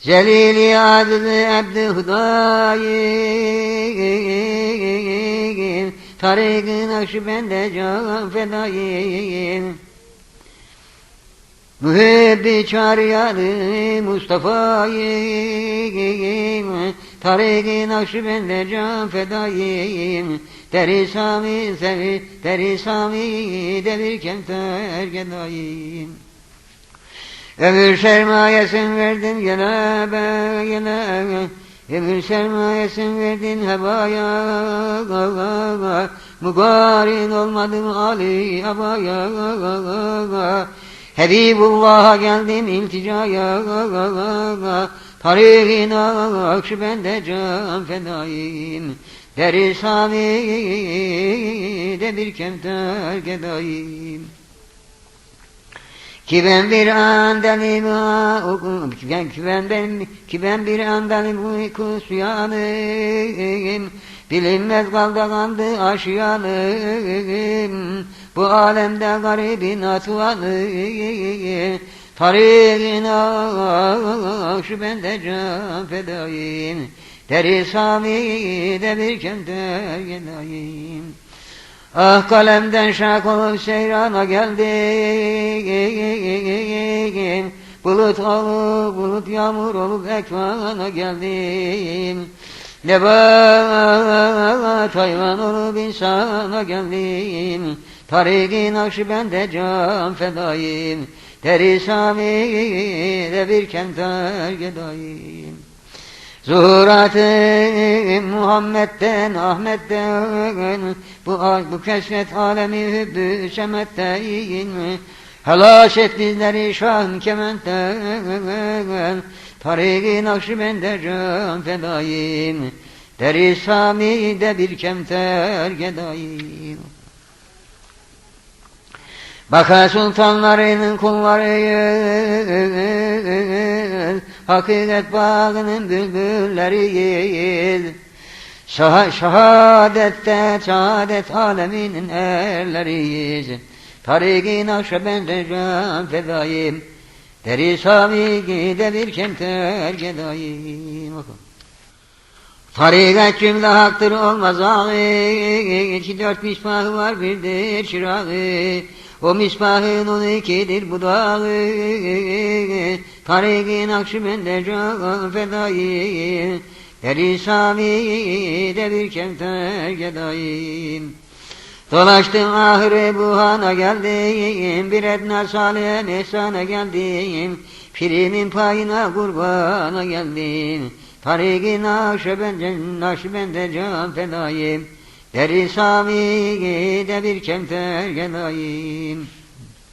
Celili aziz abd hudayim. Tarık-ı Nakşibend'e can fedayim. Mühibbi çağrıyalı Mustafa'yım. Tarık-ı Nakşibend'e can fedayim. Deri Sami sevi, Deri Sami devir kemter gedayim Ömür sermayesin verdin be gene Ömür sermayesin verdin hebaya Mugarin olmadım Ali abaya Habibullah'a geldim ilticaya Tarihin akşibende can fedayim. Deri de bir kemter gedayim ki ben bir andalim okum ki ben ki ben ben ki ben bir andalim uykusu yanım bilinmez kaldı kandı aşyanım bu alemde garibin atvanım tarihin akşı bende can fedayim deri sami de bir kemter gedayim Ah kalemden şak olup seyrana geldim. Bulut olup bulut yağmur olup ekvana geldim. Nebat hayvan olup insana geldim. Tarikin Akşibend'e can fedayim Deri Sami de bir kemter gedayim Zuhuratı Muhammed'den Ahmet'ten bu bu keşfet alemi hübbü şemetten Helaş et bizleri şah kementten Tarikin Nakşibend'e can fedayim. Deri Sami'de bir kemter gedayim Baka sultanların kullarıyız Hakikat bağının bülbülleriyiz Şah Şehadette şehadet aleminin erleriyiz Tarikin Akşeben'de can fedayim Deri Sami gide bir kemter gedayim Tarikat cümle haktır olmaz ağı İki dört misbahı var birdir çırağı o misbahın on ikidir budağı Tarikin Akşibende can fedayim Deri Sami de bir kemter gedayim Dolaştım ahire buhana geldim Bir edna salih ihsana geldim. Pirimin payına kurbana geldim. Tarikin Akşibende, Nakşibende can fedayim Deri Sami de bir kemter gedayim